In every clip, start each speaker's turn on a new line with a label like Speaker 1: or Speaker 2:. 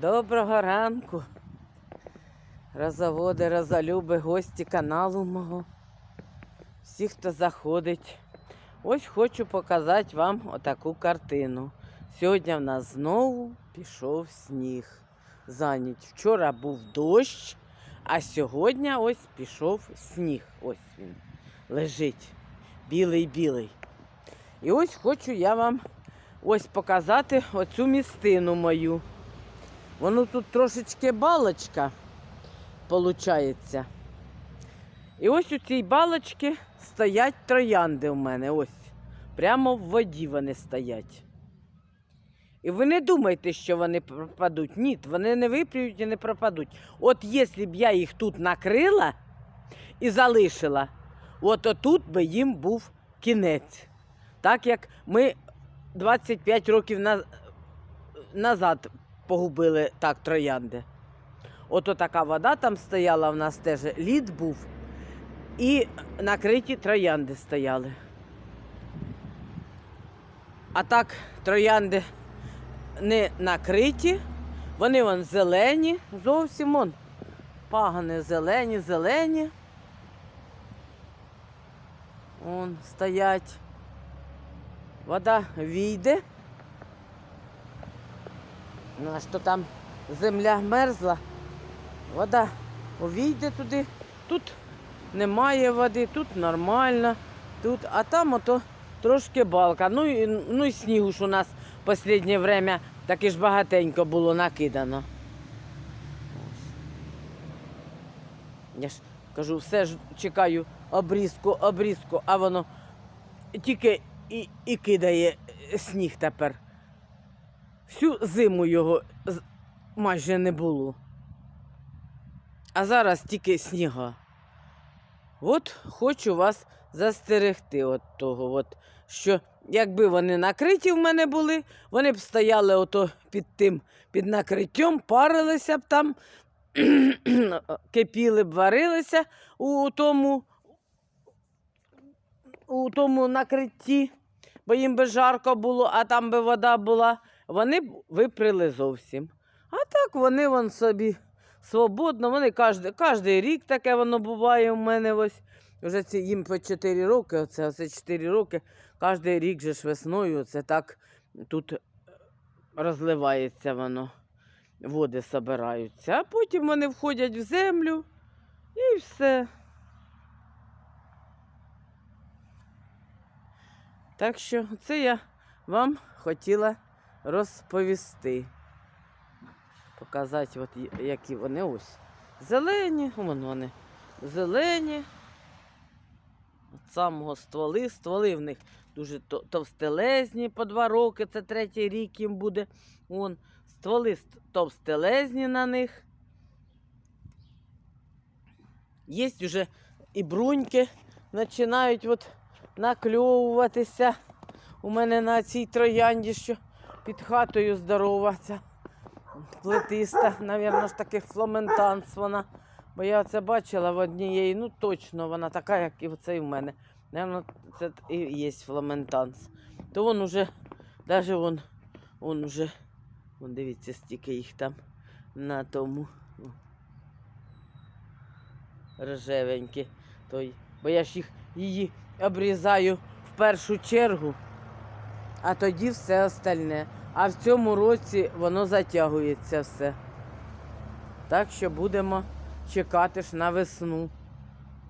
Speaker 1: Доброго ранку. Розоводи, розолюби, гості каналу мого. Всі, хто заходить. Ось хочу показати вам отаку картину. Сьогодні в нас знову пішов сніг. За ніч. Вчора був дощ, а сьогодні ось пішов сніг. Ось він лежить. Білий-білий. І ось хочу я вам ось показати оцю містину мою. Воно тут трошечки балочка получається. І ось у цій балочці стоять троянди у мене. Ось. Прямо в воді вони стоять. І ви не думайте, що вони пропадуть. Ні, вони не випріють і не пропадуть. От якщо б я їх тут накрила і залишила, от отут би їм був кінець. Так як ми 25 років на... назад погубили так троянди. Ото така вода там стояла, в нас теж лід був, і накриті троянди стояли. А так троянди не накриті, вони вон зелені, зовсім вон. Пагани зелені, зелені. Вон стоять. Вода війде. Ну, а що там земля мерзла, вода увійде туди. Тут немає води, тут нормально, тут, а там ото трошки балка. Ну і, ну і снігу ж у нас в останнє время таки ж багатенько було накидано. Я ж кажу, все ж чекаю обрізку, обрізку, а воно тільки і, і кидає сніг тепер. Всю зиму його майже не було. А зараз тільки сніга. От хочу вас застерегти від того, от, що якби вони накриті в мене були, вони б стояли ото під тим, під накриттям, парилися б там, кипіли б, варилися у тому, у тому накритті, бо їм би жарко було, а там би вода була вони виприли зовсім. А так вони вон собі свободно, вони кожен, кожен рік таке воно буває у мене ось. Вже ці, їм по 4 роки, оце, оце 4 роки, кожен рік же ж весною це так тут е, розливається воно, води собираються, а потім вони входять в землю і все. Так що це я вам хотіла розповісти. Показати, от, які вони ось. Зелені, вон вони. Зелені. От самого стволи. Стволи в них дуже товстелезні по два роки, це третій рік їм буде. Вон. Стволи товстелезні на них. Є вже і бруньки починають от накльовуватися. У мене на цій троянді, що під хатою здорова ця плетиста, навірно ж таки фламентанс вона. Бо я це бачила в однієї, ну точно вона така, як і оцей в мене. Навірно, це і є фламентанс. То він уже, навіть вон, вон уже, вон дивіться, стільки їх там на тому. Рожевенькі. Той. Бо я ж їх її обрізаю в першу чергу а тоді все остальне. А в цьому році воно затягується все. Так що будемо чекати ж на весну,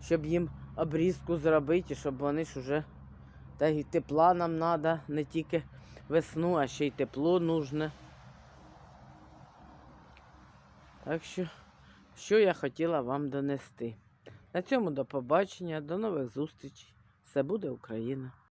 Speaker 1: щоб їм обрізку зробити, щоб вони ж уже. Та й тепла нам треба, не тільки весну, а ще й тепло нужне. Так що, що я хотіла вам донести. На цьому до побачення, до нових зустрічей. Все буде Україна!